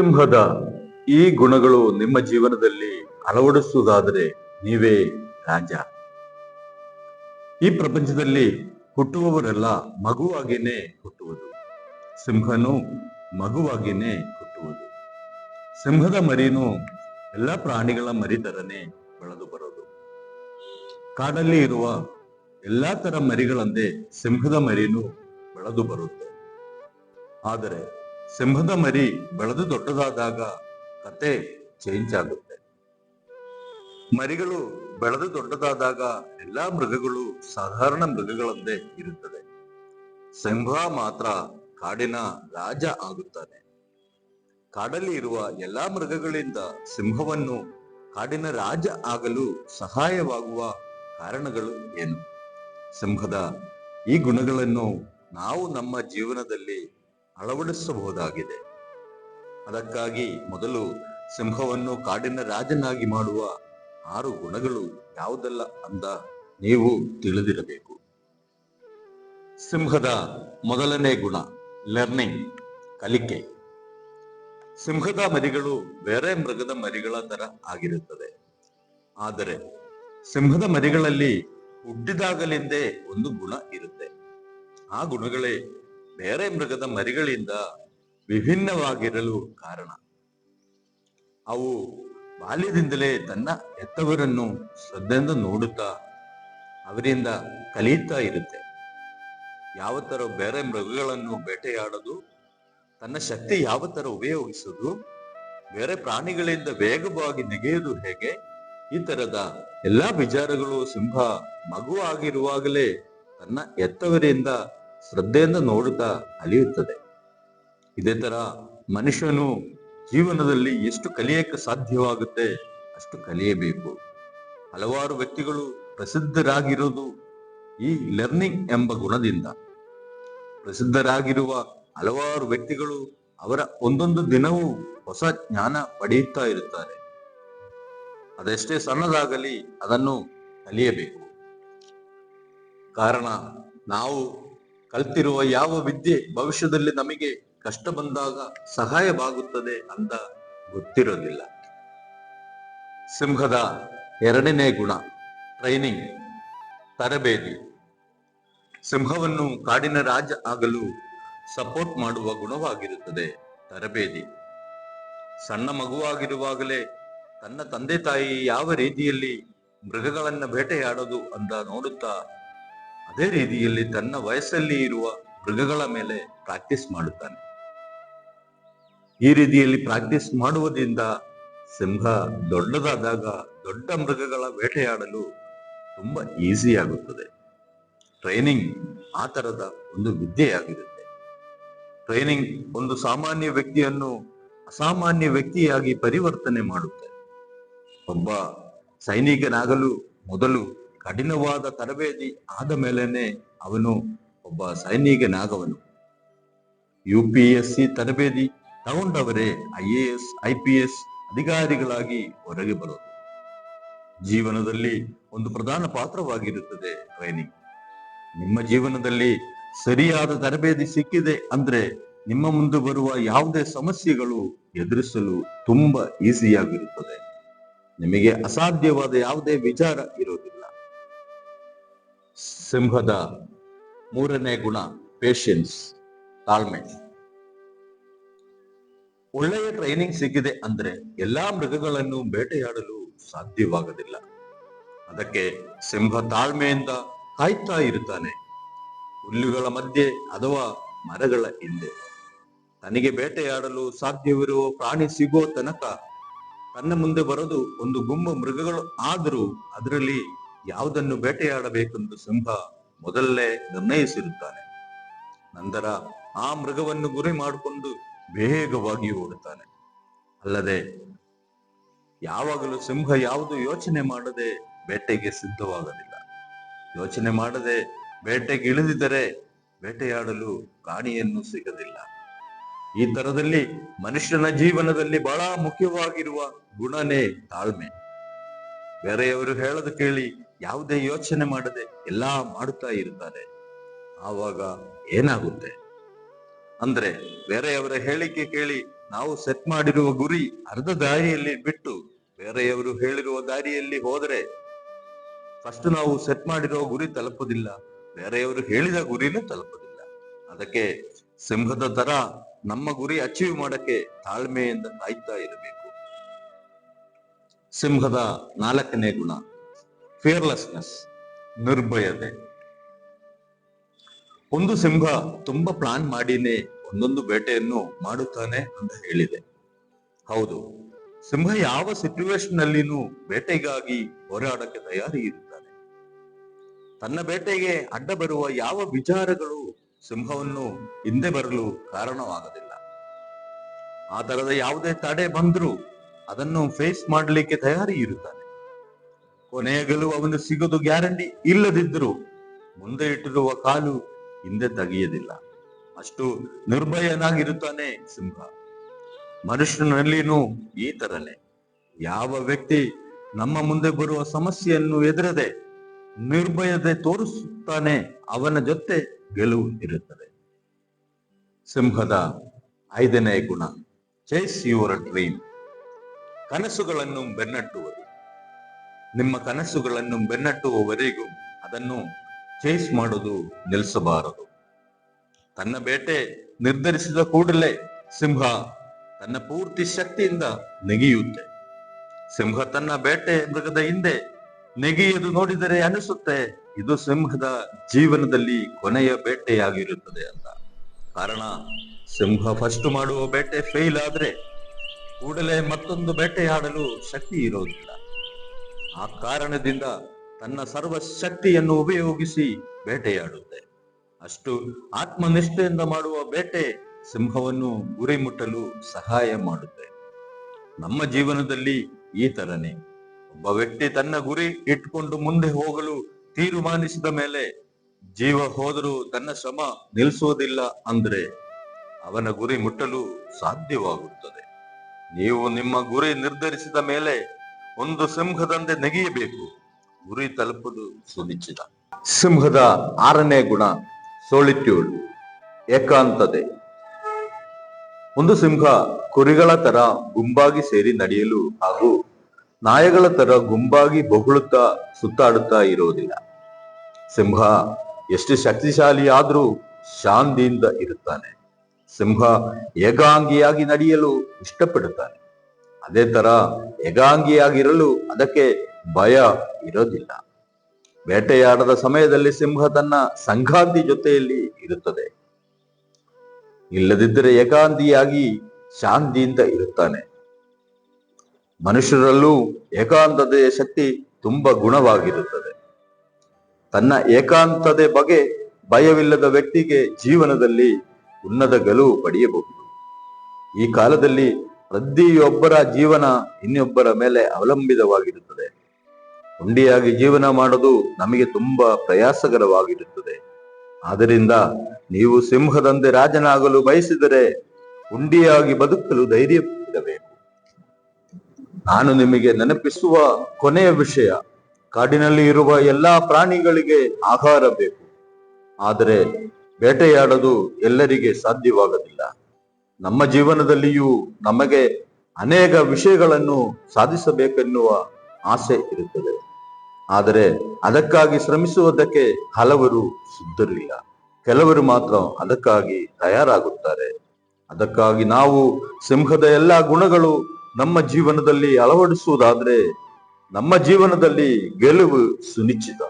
ಸಿಂಹದ ಈ ಗುಣಗಳು ನಿಮ್ಮ ಜೀವನದಲ್ಲಿ ಅಳವಡಿಸುವುದಾದರೆ ನೀವೇ ರಾಜ. ಈ ಪ್ರಪಂಚದಲ್ಲಿ ಹುಟ್ಟುವವರೆಲ್ಲ ಮಗುವಾಗಿನೇ ಹುಟ್ಟುವುದು. ಸಿಂಹನು ಮಗುವಾಗಿನೇ ಹುಟ್ಟುವುದು. ಸಿಂಹದ ಮರಿನು ಎಲ್ಲ ಪ್ರಾಣಿಗಳ ಮರಿ ತರನೇ ಬೆಳೆದು ಬರೋದು. ಕಾಡಲ್ಲಿ ಇರುವ ಎಲ್ಲಾ ತರ ಮರಿಗಳಂದೇ ಸಿಂಹದ ಮರಿನು ಬೆಳೆದು ಬರುತ್ತೆ. ಆದರೆ ಸಿಂಹದ ಮರಿ ಬೆಳೆದು ದೊಡ್ಡದಾದಾಗ ಕತೆ ಚೇಂಜ್ ಆಗುತ್ತೆ. ಮರಿಗಳು ಬೆಳೆದು ದೊಡ್ಡದಾದಾಗ ಎಲ್ಲಾ ಮೃಗಗಳು ಸಾಧಾರಣ ಮೃಗಗಳಂತೆ ಇರುತ್ತದೆ ಸಿಂಹ ಮಾತ್ರ ಕಾಡಿನ ರಾಜ ಆಗುತ್ತಾನೆ. ಕಾಡಲ್ಲಿ ಇರುವ ಎಲ್ಲಾ ಮೃಗಗಳಿಂದ ಸಿಂಹವನ್ನು ಕಾಡಿನ ರಾಜ ಆಗಲು ಸಹಾಯವಾಗುವ ಕಾರಣಗಳು ಏನು? ಸಿಂಹದ ಈ ಗುಣಗಳನ್ನು ನಾವು ನಮ್ಮ ಜೀವನದಲ್ಲಿ ಅಳವಡಿಸಬಹುದಾಗಿದೆ. ಅದಕ್ಕಾಗಿ ಮೊದಲು ಸಿಂಹವನ್ನು ಕಾಡಿನ ರಾಜನಾಗಿ ಮಾಡುವ ಆರು ಗುಣಗಳು ಯಾವುದಲ್ಲ ಅಂತ ನೀವು ತಿಳಿದಿರಬೇಕು. ಸಿಂಹದ ಮೊದಲನೇ ಗುಣ ಲರ್ನಿಂಗ್ ಕಲಿಕೆ. ಸಿಂಹದ ಮರಿಗಳು ಬೇರೆ ಮೃಗದ ಮರಿಗಳ ತರ ಆಗಿರುತ್ತದೆ. ಆದರೆ ಸಿಂಹದ ಮರಿಗಳಲ್ಲಿ ಹುಟ್ಟಿದಾಗಲಿಂದೇ ಒಂದು ಗುಣ ಇರುತ್ತೆ. ಆ ಗುಣಗಳೇ ಬೇರೆ ಮೃಗದ ಮರಿಗಳಿಂದ ವಿಭಿನ್ನವಾಗಿರಲು ಕಾರಣ. ಅವು ಬಾಲ್ಯದಿಂದಲೇ ತನ್ನ ಹೆತ್ತವರನ್ನು ಶ್ರದ್ಧೆಯಿಂದ ನೋಡುತ್ತಾ ಅವರಿಂದ ಕಲಿಯುತ್ತಾ ಇರುತ್ತೆ. ಯಾವ ತರ ಬೇರೆ ಮೃಗಗಳನ್ನು ಬೇಟೆಯಾಡೋದು, ತನ್ನ ಶಕ್ತಿ ಯಾವ ತರ ಉಪಯೋಗಿಸೋದು, ಬೇರೆ ಪ್ರಾಣಿಗಳಿಂದ ವೇಗವಾಗಿ ನೆಗೆಯುವುದು ಹೇಗೆ, ಈ ತರದ ಎಲ್ಲಾ ವಿಚಾರಗಳು ಸಿಂಹ ಮಗುವಾಗಿರುವಾಗಲೇ ತನ್ನ ಎತ್ತವರಿಂದ ಶ್ರದ್ಧೆಯಿಂದ ನೋಡುತ್ತಾ ಅಲಿಯುತ್ತದೆ. ಇದೇ ತರ ಮನುಷ್ಯನು ಜೀವನದಲ್ಲಿ ಎಷ್ಟು ಕಲಿಯಕ್ಕೆ ಸಾಧ್ಯವಾಗುತ್ತೆ ಅಷ್ಟು ಕಲಿಯಬೇಕು. ಹಲವಾರು ವ್ಯಕ್ತಿಗಳು ಪ್ರಸಿದ್ಧರಾಗಿರೋದು ಈ ಲರ್ನಿಂಗ್ ಎಂಬ ಗುಣದಿಂದ. ಪ್ರಸಿದ್ಧರಾಗಿರುವ ಹಲವಾರು ವ್ಯಕ್ತಿಗಳು ಅವರ ಒಂದೊಂದು ದಿನವೂ ಹೊಸ ಜ್ಞಾನ ಪಡೆಯುತ್ತಾ ಇರುತ್ತಾರೆ. ಅದೆಷ್ಟೇ ಸಣ್ಣದಾಗಲಿ ಅದನ್ನು ಕಲಿಯಬೇಕು. ಕಾರಣ ನಾವು ಕಲ್ತಿರುವ ಯಾವ ವಿದ್ಯೆ ಭವಿಷ್ಯದಲ್ಲಿ ನಮಗೆ ಕಷ್ಟ ಬಂದಾಗ ಸಹಾಯವಾಗುತ್ತದೆ ಅಂತ ಗೊತ್ತಿರೋದಿಲ್ಲ. ಸಿಂಹದ ಎರಡನೇ ಗುಣ ಟ್ರೈನಿಂಗ್ ತರಬೇತಿ. ಸಿಂಹವನ್ನು ಕಾಡಿನ ರಾಜ ಆಗಲು ಸಪೋರ್ಟ್ ಮಾಡುವ ಗುಣವಾಗಿರುತ್ತದೆ ತರಬೇತಿ. ಸಣ್ಣ ಮಗುವಾಗಿರುವಾಗಲೇ ತನ್ನ ತಂದೆ ತಾಯಿ ಯಾವ ರೀತಿಯಲ್ಲಿ ಮೃಗಗಳನ್ನ ಬೇಟೆಯಾಡೋದು ಅಂತ ನೋಡುತ್ತಾ ಅದೇ ರೀತಿಯಲ್ಲಿ ತನ್ನ ವಯಸ್ಸಲ್ಲಿ ಇರುವ ಮೃಗಗಳ ಮೇಲೆ ಪ್ರಾಕ್ಟೀಸ್ ಮಾಡುತ್ತಾನೆ. ಈ ರೀತಿಯಲ್ಲಿ ಪ್ರಾಕ್ಟೀಸ್ ಮಾಡುವುದರಿಂದ ಸಿಂಹ ದೊಡ್ಡದಾದಾಗ ದೊಡ್ಡ ಮೃಗಗಳ ಬೇಟೆಯಾಡಲು ತುಂಬಾ ಈಸಿ ಆಗುತ್ತದೆ. ಟ್ರೈನಿಂಗ್ ಆ ತರದ ಒಂದು ವಿದ್ಯೆಯಾಗಿರುತ್ತೆ. ಟ್ರೈನಿಂಗ್ ಒಂದು ಸಾಮಾನ್ಯ ವ್ಯಕ್ತಿಯನ್ನು ಅಸಾಮಾನ್ಯ ವ್ಯಕ್ತಿಯಾಗಿ ಪರಿವರ್ತನೆ ಮಾಡುತ್ತೆ. ಒಬ್ಬ ಸೈನಿಕನಾಗಲು ಮೊದಲು ಕಠಿಣವಾದ ತರಬೇತಿ ಆದ ಮೇಲೇನೆ ಅವನು ಒಬ್ಬ ಸೈನಿಕನಾಗವನು ಯು ಪಿ ಎಸ್ ಸಿ ತರಬೇತಿ ತಗೊಂಡವರೇ I A S I P S ಅಧಿಕಾರಿಗಳಾಗಿ ಹೊರಗೆ ಬರೋದು. ಜೀವನದಲ್ಲಿ ಒಂದು ಪ್ರಧಾನ ಪಾತ್ರವಾಗಿರುತ್ತದೆ ಟ್ರೈನಿಂಗ್. ನಿಮ್ಮ ಜೀವನದಲ್ಲಿ ಸರಿಯಾದ ತರಬೇತಿ ಸಿಕ್ಕಿದೆ ಅಂದ್ರೆ ನಿಮ್ಮ ಮುಂದೆ ಬರುವ ಯಾವುದೇ ಸಮಸ್ಯೆಗಳು ಎದುರಿಸಲು ತುಂಬಾ ಈಸಿಯಾಗಿರುತ್ತದೆ ನಿಮಗೆ ಅಸಾಧ್ಯವಾದ ಯಾವುದೇ ವಿಚಾರ ಇರೋದಿಲ್ಲ. ಸಿಂಹದ ಮೂರನೇ ಗುಣ ಪೇಷನ್ಸ್ ತಾಳ್ಮೆ. ಒಳ್ಳೆಯ ಟ್ರೈನಿಂಗ್ ಸಿಕ್ಕಿದೆ ಅಂದ್ರೆ ಎಲ್ಲಾ ಮೃಗಗಳನ್ನು ಬೇಟೆಯಾಡಲು ಸಾಧ್ಯವಾಗದಿಲ್ಲ. ಅದಕ್ಕೆ ಸಿಂಹ ತಾಳ್ಮೆಯಿಂದ ಕಾಯ್ತಾ ಇರುತ್ತಾನೆ. ಹುಲ್ಲುಗಳ ಮಧ್ಯೆ ಅಥವಾ ಮರಗಳ ಹಿಂದೆ. ತನಗೆ ಬೇಟೆಯಾಡಲು ಸಾಧ್ಯವಿರುವ ಪ್ರಾಣಿ ಸಿಗೋ ತನಕ ತನ್ನ ಮುಂದೆ ಬರೋದು ಒಂದು ಗುಂಪು ಮೃಗಗಳು ಆದರೂ ಅದರಲ್ಲಿ ಯಾವುದನ್ನು ಬೇಟೆಯಾಡಬೇಕೆಂದು ಸಿಂಹ ಮೊದಲೇ ನಿರ್ಣಯಿಸಿರುತ್ತಾನೆ. ನಂತರ ಆ ಮೃಗವನ್ನು ಗುರಿ ಮಾಡಿಕೊಂಡು ಬೇಗವಾಗಿ ಓಡುತ್ತಾನೆ. ಅಲ್ಲದೆ ಯಾವಾಗಲೂ ಸಿಂಹ ಯಾವುದು ಯೋಚನೆ ಮಾಡದೆ ಬೇಟೆಗೆ ಸಿದ್ಧವಾಗಲಿಲ್ಲ. ಯೋಚನೆ ಮಾಡದೆ ಬೇಟೆಗೆ ಇಳಿದಿದ್ದರೆ ಬೇಟೆಯಾಡಲು ಪ್ರಾಣಿಯನ್ನು ಸಿಗದಿಲ್ಲ. ಈ ತರದಲ್ಲಿ ಮನುಷ್ಯನ ಜೀವನದಲ್ಲಿ ಬಹಳ ಮುಖ್ಯವಾಗಿರುವ ಗುಣನೇ ತಾಳ್ಮೆ. ಬೇರೆಯವರು ಹೇಳದು ಕೇಳಿ ಯಾವುದೇ ಯೋಚನೆ ಮಾಡದೆ ಎಲ್ಲಾ ಮಾಡುತ್ತಾ ಇರ್ತಾರೆ ಆವಾಗ ಏನಾಗುತ್ತೆ? ಅಂದ್ರೆ ಬೇರೆಯವರ ಹೇಳಿಕೆ ಕೇಳಿ ನಾವು ಸೆಟ್ ಮಾಡಿರುವ ಗುರಿ ಅರ್ಧ ದಾರಿಯಲ್ಲಿ ಬಿಟ್ಟು ಬೇರೆಯವರು ಹೇಳಿರುವ ದಾರಿಯಲ್ಲಿ ಹೋದರೆ ಫಸ್ಟ್ ನಾವು ಸೆಟ್ ಮಾಡಿರುವ ಗುರಿ ತಲುಪುದಿಲ್ಲ ಬೇರೆಯವರು ಹೇಳಿದ ಗುರಿನೂ ತಲುಪುದಿಲ್ಲ ಅದಕ್ಕೆ ಸಿಂಹದ ತರ ನಮ್ಮ ಗುರಿ ಅಚೀವ್ ಮಾಡಕ್ಕೆ ತಾಳ್ಮೆಯಿಂದ ಕಾಯ್ತಾ ಇರಬೇಕು. ಸಿಂಹದ ನಾಲ್ಕನೇ ಗುಣ. ಫಿಯರ್ಲೆಸ್ನೆಸ್ ನಿರ್ಭಯತೆ. ಒಂದು ಸಿಂಹ ತುಂಬಾ ಪ್ಲಾನ್ ಮಾಡಿನೇ ಒಂದೊಂದು ಬೇಟೆಯನ್ನು ಮಾಡುತ್ತಾನೆ ಅಂತ ಹೇಳಿದೆ. ಹೌದು, ಸಿಂಹ ಯಾವ ಸಿಚುವೇಶನ್ ಅಲ್ಲಿನೂ ಬೇಟೆಗಾಗಿ ಹೋರಾಡಕ್ಕೆ ತಯಾರಿ ಇರುತ್ತಾನೆ. ತನ್ನ ಬೇಟೆಗೆ ಅಡ್ಡ ಬರುವ ಯಾವ ವಿಚಾರಗಳು ಸಿಂಹವನ್ನು ಹಿಂದೆ ಬರಲು ಕಾರಣವಾಗದಿಲ್ಲ. ಆ ತರದ ಯಾವುದೇ ತಡೆ ಬಂದ್ರೂ ಅದನ್ನು ಫೇಸ್ ಮಾಡಲಿಕ್ಕೆ ತಯಾರಿ ಇರುತ್ತಾನೆ. ಕೊನೆಯ ಗೆಲುವು ಅವನು ಸಿಗೋದು ಗ್ಯಾರಂಟಿ ಇಲ್ಲದಿದ್ದರೂ ಮುಂದೆ ಇಟ್ಟಿರುವ ಕಾಲು ಹಿಂದೆ ತೆಗೆಯದಿಲ್ಲ. ಅಷ್ಟು ನಿರ್ಭಯನಾಗಿರುತ್ತಾನೆ ಸಿಂಹ. ಮನುಷ್ಯನಲ್ಲಿನೂ ಈ ತರನೇ ಯಾವ ವ್ಯಕ್ತಿ ನಮ್ಮ ಮುಂದೆ ಬರುವ ಸಮಸ್ಯೆಯನ್ನು ಎದುರದೆ ನಿರ್ಭಯತೆ ತೋರಿಸುತ್ತಾನೆ ಅವನ ಜೊತೆ ಗೆಲುವು ಇರುತ್ತದೆ. ಸಿಂಹದ ಐದನೇ ಗುಣ ಚೇಸ್ ಯುವರ್ ಡ್ರೀಮ್. ಕನಸುಗಳನ್ನು ಬೆನ್ನಟ್ಟುವುದು. ನಿಮ್ಮ ಕನಸುಗಳನ್ನು ಬೆನ್ನಟ್ಟುವವರೆಗೂ ಅದನ್ನು ಚೇಸ್ ಮಾಡೋದು ನಿಲ್ಲಿಸಬಾರದು. ತನ್ನ ಬೇಟೆ ನಿರ್ಧರಿಸಿದ ಕೂಡಲೇ ಸಿಂಹ ತನ್ನ ಪೂರ್ತಿ ಶಕ್ತಿಯಿಂದ ನೆಗೆಯುತ್ತೆ. ಸಿಂಹ ತನ್ನ ಬೇಟೆ ಮೃಗದ ಹಿಂದೆ ನೆಗೆಯದು ನೋಡಿದರೆ ಅನಿಸುತ್ತೆ, ಇದು ಸಿಂಹದ ಜೀವನದಲ್ಲಿ ಕೊನೆಯ ಬೇಟೆಯಾಗಿರುತ್ತದೆ ಅಂತ. ಕಾರಣ, ಸಿಂಹ ಫಸ್ಟ್ ಮಾಡುವ ಬೇಟೆ ಫೇಲ್ ಆದ್ರೆ ಕೂಡಲೇ ಮತ್ತೊಂದು ಬೇಟೆಯಾಡಲು ಶಕ್ತಿ ಇರೋದಿಲ್ಲ. ಆ ಕಾರಣದಿಂದ ತನ್ನ ಸರ್ವಶಕ್ತಿಯನ್ನು ಉಪಯೋಗಿಸಿ ಬೇಟೆಯಾಡುತ್ತೆ. ಅಷ್ಟು ಆತ್ಮನಿಷ್ಠೆಯಿಂದ ಮಾಡುವ ಬೇಟೆ ಸಿಂಹವನ್ನು ಗುರಿ ಮುಟ್ಟಲು ಸಹಾಯ ಮಾಡುತ್ತೆ. ನಮ್ಮ ಜೀವನದಲ್ಲಿ ಈ ತರನೇ. ಒಬ್ಬ ವ್ಯಕ್ತಿ ತನ್ನ ಗುರಿ ಇಟ್ಕೊಂಡು ಮುಂದೆ ಹೋಗಲು ತೀರ್ಮಾನಿಸಿದ ಮೇಲೆ ಜೀವ ಹೋದರೂ ತನ್ನ ಶ್ರಮ ನಿಲ್ಲಿಸೋದಿಲ್ಲ ಅಂದ್ರೆ ಅವನ ಗುರಿ ಮುಟ್ಟಲು ಸಾಧ್ಯವಾಗುತ್ತದೆ. ನೀವು ನಿಮ್ಮ ಗುರಿ ನಿರ್ಧರಿಸಿದ ಮೇಲೆ ಒಂದು ಸಿಂಹದಂತೆ ನೆಗೆಯಬೇಕು. ಗುರಿ ತಲುಪುದು ಸುನಿಶ್ಚಿತ. ಸಿಂಹದ ಆರನೇ ಗುಣ ಸೋಲಿಟ್ಯೂಡ್ ಏಕಾಂತತೆ. ಒಂದು ಸಿಂಹ ಕುರಿಗಳ ತರ ಗುಂಪಾಗಿ ಸೇರಿ ನಡೆಯಲು ಹಾಗೂ ನಾಯಗಳ ತರ ಗುಂಬಾಗಿ ಬೊಗಳುತ್ತಾ ಸುತ್ತಾಡುತ್ತಾ ಇರುವುದಿಲ್ಲ. ಸಿಂಹ ಎಷ್ಟು ಶಕ್ತಿಶಾಲಿ ಆದ್ರೂ ಶಾಂತಿಯಿಂದ ಇರುತ್ತಾನೆ. ಸಿಂಹ ಏಕಾಂಗಿಯಾಗಿ ನಡೆಯಲು ಇಷ್ಟಪಡುತ್ತಾನೆ. ಅದೇ ತರ ಏಕಾಂಗಿಯಾಗಿರಲು ಅದಕ್ಕೆ ಭಯ ಇರೋದಿಲ್ಲ. ಬೇಟೆಯಾಡದ ಸಮಯದಲ್ಲಿ ಸಿಂಹ ತನ್ನ ಸಂಘಾಂತಿ ಜೊತೆಯಲ್ಲಿ ಇರುತ್ತದೆ. ಇಲ್ಲದಿದ್ದರೆ ಏಕಾಂತಿಯಾಗಿ ಶಾಂತಿಯಿಂದ ಇರುತ್ತಾನೆ. ಮನುಷ್ಯರಲ್ಲೂ ಏಕಾಂತತೆಯ ಶಕ್ತಿ ತುಂಬಾ ಗುಣವಾಗಿರುತ್ತದೆ. ತನ್ನ ಏಕಾಂತತೆ ಬಗ್ಗೆ ಭಯವಿಲ್ಲದ ವ್ಯಕ್ತಿಗೆ ಜೀವನದಲ್ಲಿ ಉನ್ನತ ಗೆಲುವು ಪಡೆಯಬಹುದು. ಈ ಕಾಲದಲ್ಲಿ ಪ್ರತಿಯೊಬ್ಬರ ಜೀವನ ಇನ್ನೊಬ್ಬರ ಮೇಲೆ ಅವಲಂಬಿತವಾಗಿರುತ್ತದೆ. ಹುಂಡಿಯಾಗಿ ಜೀವನ ಮಾಡೋದು ನಮಗೆ ತುಂಬಾ ಪ್ರಯಾಸಕರವಾಗಿರುತ್ತದೆ. ಆದ್ದರಿಂದ ನೀವು ಸಿಂಹದಂತೆ ರಾಜನಾಗಲು ಬಯಸಿದರೆ ಹುಂಡಿಯಾಗಿ ಬದುಕಲು ಧೈರ್ಯ ಇರಬೇಕು ನಾನು ನಿಮಗೆ ನೆನಪಿಸುವ ಕೊನೆಯ ವಿಷಯ, ಕಾಡಿನಲ್ಲಿ ಇರುವ ಎಲ್ಲಾ ಪ್ರಾಣಿಗಳಿಗೆ ಆಹಾರ ಬೇಕು. ಆದರೆ ಬೇಟೆಯಾಡೋದು ಎಲ್ಲರಿಗೆ ಸಾಧ್ಯವಾಗಲಿಲ್ಲ ನಮ್ಮ ಜೀವನದಲ್ಲಿಯೂ ನಮಗೆ ಅನೇಕ ವಿಷಯಗಳನ್ನು ಸಾಧಿಸಬೇಕೆನ್ನುವ ಆಸೆ ಇರುತ್ತದೆ. ಆದರೆ ಅದಕ್ಕಾಗಿ ಶ್ರಮಿಸುವುದಕ್ಕೆ ಹಲವರು ಸಿದ್ಧರಿಲ್ಲ. ಕೆಲವರು ಮಾತ್ರ ಅದಕ್ಕಾಗಿ ತಯಾರಾಗುತ್ತಾರೆ. ಅದಕ್ಕಾಗಿ ನಾವು ಸಿಂಹದ ಎಲ್ಲಾ ಗುಣಗಳು ನಮ್ಮ ಜೀವನದಲ್ಲಿ ಅಳವಡಿಸುವುದಾದ್ರೆ ನಮ್ಮ ಜೀವನದಲ್ಲಿ ಗೆಲುವು ಸುನಿಶ್ಚಿತ.